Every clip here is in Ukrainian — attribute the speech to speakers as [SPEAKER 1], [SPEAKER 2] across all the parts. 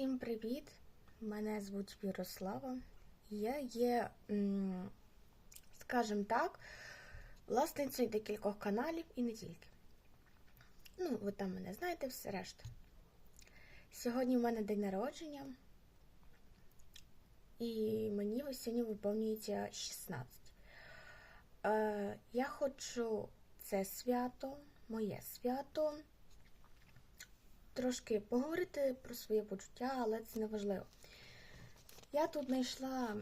[SPEAKER 1] Всім привіт! Мене звуть Ярослава. Я є, скажімо так, власницею декількох каналів і не тільки. Ну, ви там мене знаєте, все решта. Сьогодні в мене день народження, і мені сьогодні виповнюється 16. Е, я хочу це свято, моє свято трошки поговорити про своє почуття, але це не важливо. Я тут знайшла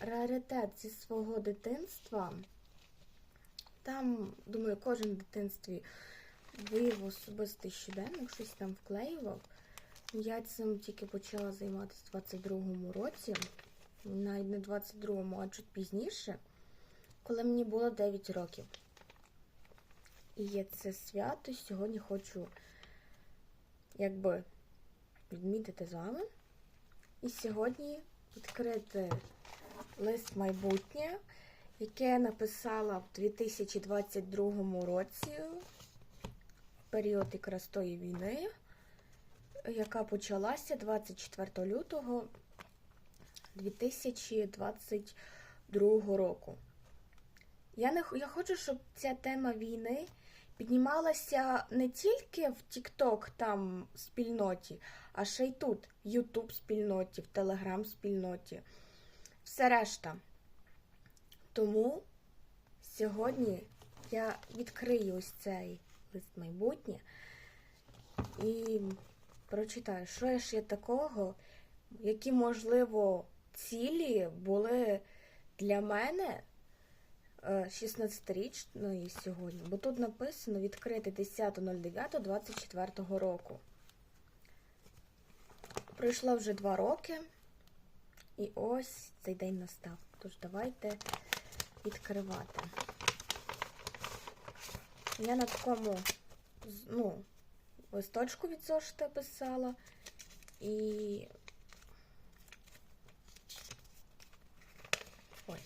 [SPEAKER 1] раритет зі свого дитинства. Там, думаю, кожен в дитинстві виявив особистий щоденник, щось там вклеював. Я цим тільки почала займатися в 22-му році, навіть не 22-му, а чуть пізніше, коли мені було 9 років. І я це свято сьогодні хочу якби відмітити з вами. І сьогодні відкрити лист майбутнє, яке я написала в 2022 році, період якраз тої війни, яка почалася 24 лютого 2022 року. Я, не, я хочу, щоб ця тема війни піднімалася не тільки в TikTok там спільноті, а ще й тут, в YouTube спільноті, в Telegram спільноті. Все решта. Тому сьогодні я відкрию ось цей лист майбутнє і прочитаю, що ж є такого, які, можливо, цілі були для мене 16-річної сьогодні, бо тут написано відкрити 10.09.24 року. Пройшло вже два роки, і ось цей день настав. Тож давайте відкривати. Я на такому ну, листочку від зошита писала і ось.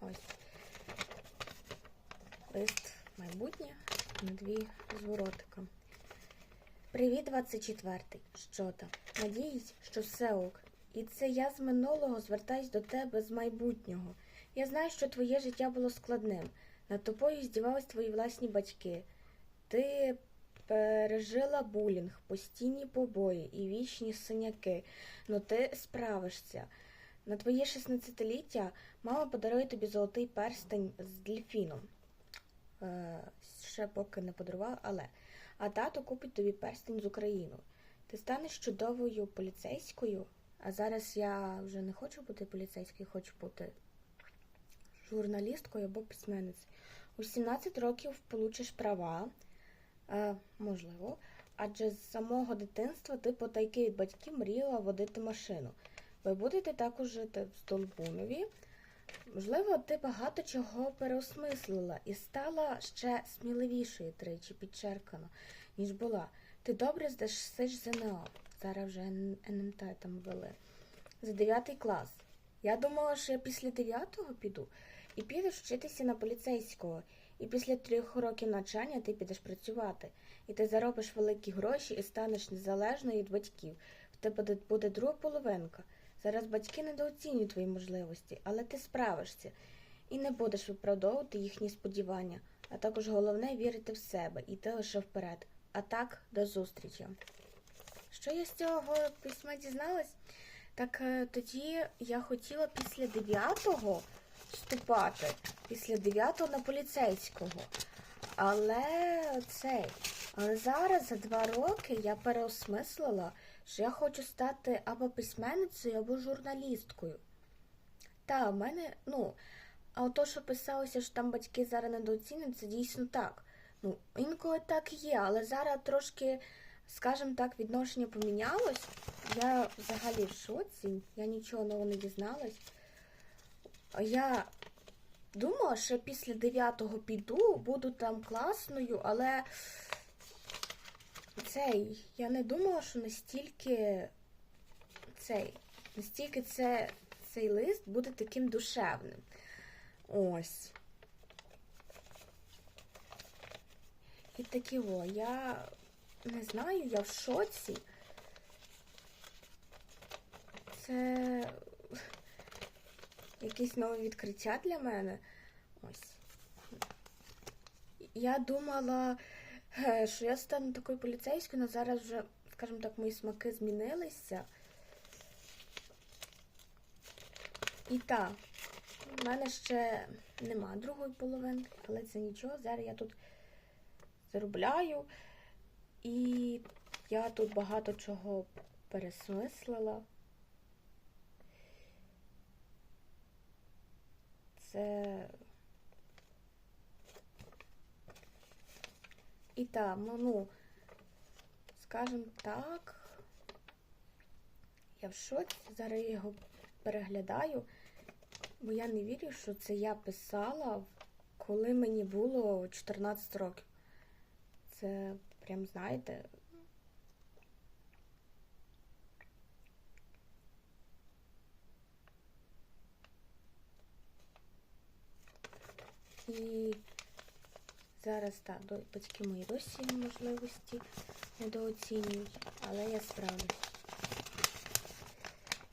[SPEAKER 1] Ось. Лист майбутнє на дві зворотика. Привіт, 24-й. Що там? Надіюсь, що все ок. І це я з минулого звертаюсь до тебе з майбутнього. Я знаю, що твоє життя було складним. Над тобою здівались твої власні батьки. Ти пережила булінг, постійні побої і вічні синяки. Ну ти справишся. На твоє 16-ліття мама подарує тобі золотий перстень з дельфіном. Ще поки не подарувала, але. А тато купить тобі перстень з Україною. Ти станеш чудовою поліцейською, а зараз я вже не хочу бути поліцейською, хочу бути журналісткою або письменницею. У 17 років получиш права, е, можливо, адже з самого дитинства ти потайки від батьків мріяла водити машину. Ви будете також жити в Столбунові. Можливо, ти багато чого переосмислила і стала ще сміливішою тричі підчеркано, ніж була. Ти добре здасиш ЗНО. Зараз вже НМТ там ввели. За 9 клас. Я думала, що я після 9-го піду і підеш вчитися на поліцейського. І після трьох років навчання ти підеш працювати. І ти заробиш великі гроші і станеш незалежною від батьків. В тебе буде друга половинка. Зараз батьки недооцінюють твої можливості, але ти справишся і не будеш виправдовувати їхні сподівання, а також головне вірити в себе і йти лише вперед. А так, до зустрічі. Що я з цього письма дізналась? Так е, тоді я хотіла після 9-го вступати, після 9-го на поліцейського. Але цей, але зараз за два роки я переосмислила що я хочу стати або письменницею, або журналісткою. Та, в мене, ну, а то, що писалося, що там батьки зараз недооцінюють, це дійсно так. Ну, інколи так є, але зараз трошки, скажімо так, відношення помінялось. Я взагалі в шоці, я нічого нового не дізналась. Я думала, що після 9-го піду, буду там класною, але цей, я не думала, що настільки цей, настільки це, цей лист буде таким душевним. Ось. І такі о, я не знаю, я в шоці. Це якесь нове відкриття для мене. Ось. Я думала, що я стану такою поліцейською, але зараз вже, скажімо так, мої смаки змінилися. І так, в мене ще нема другої половинки, але це нічого. Зараз я тут заробляю. І я тут багато чого пересмислила. Це. І так, ну, ну, скажімо так, я в шоці, зараз я його переглядаю, бо я не вірю, що це я писала, коли мені було 14 років. Це прям, знаєте. І зараз так, батьки мої досі можливості недооцінюють, але я справлюсь.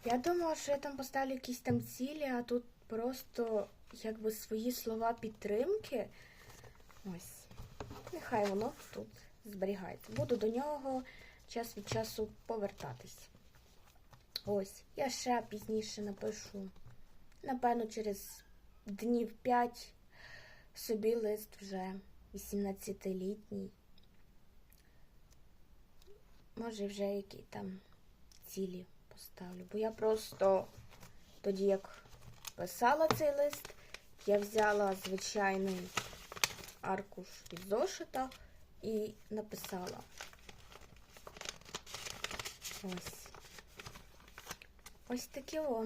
[SPEAKER 1] Я думала, що я там поставлю якісь там цілі, а тут просто якби свої слова підтримки. Ось. Нехай воно тут зберігається. Буду до нього час від часу повертатись. Ось, я ще пізніше напишу. Напевно, через днів 5 собі лист вже 18-літній. Може, вже які там цілі поставлю. Бо я просто тоді, як писала цей лист, я взяла звичайний аркуш від зошита і написала. Ось. Ось таке о.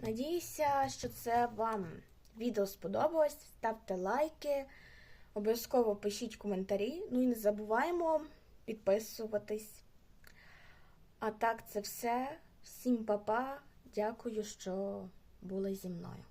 [SPEAKER 1] Надіюся, що це вам відео сподобалось. Ставте лайки, обов'язково пишіть коментарі. Ну і не забуваємо підписуватись. А так, це все. Всім па-па. Дякую, що були зі мною.